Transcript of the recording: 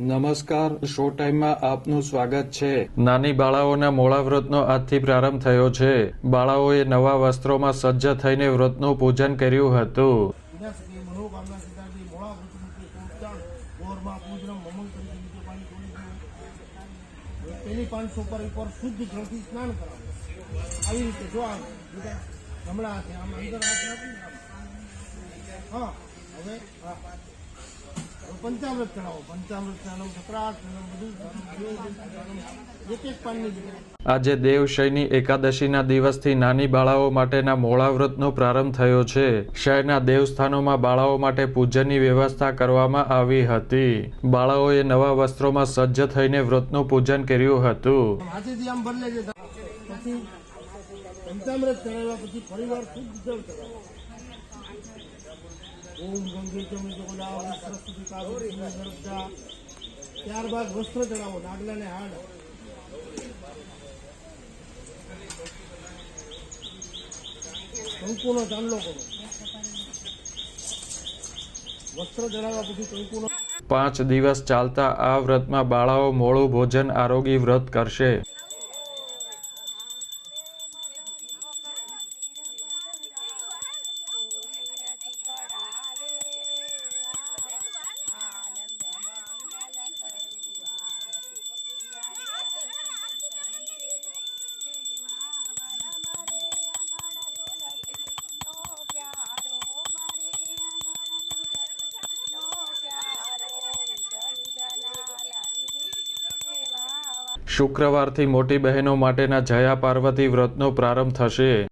નમસ્કાર શો ટાઈમમાં આપનું સ્વાગત છે. નાની બાળાઓના મોળા વ્રતનો આજથી પ્રારંભ થયો છે. બાળાઓએ નવા વસ્ત્રોમાં સજ્જ થઈને વ્રતનું પૂજન કર્યું હતું. પેલી પાંચ ઉપર ઉપર શુદ્ધ જળથી સ્નાન કરાવો આવી રીતે જો આમ હાથે આમ અંદર હા હવે હા પંચામૃત ચડાવો પંચામૃત ચડાવો સતરાટ બધું એક એક પાનની આજે દેવશયની એકાદશીના દિવસથી નાની બાળાઓ માટેના મોળા વ્રતનો પ્રારંભ થયો છે. શહેરના દેવસ્થાનોમાં બાળાઓ માટે પૂજનની વ્યવસ્થા કરવામાં આવી હતી. બાળાઓએ નવા વસ્ત્રોમાં સજ્જ થઈને વ્રતનું પૂજન કર્યું હતું. હાથેથી આમ બદલે છે પછી પંચામૃત ચડાવ્યા પછી ફરીવાર શુદ્ધ જળ ચડાવો ઓમ ગંગે સરસ્વતી ત્યારબાદ વસ્ત્ર ચડાવો નાગલાને હાડ કંકુનો ચાંદલો કરો વસ્ત્ર ચડાવવા પછી કંકુનો પાંચ દિવસ ચાલતા આ વ્રતમાં બાળાઓ મોળું ભોજન આરોગી વ્રત કરશે શુક્રવારથી મોટી બહેનો માટેના જયા પાર્વતી વ્રતનો પ્રારંભ થશે.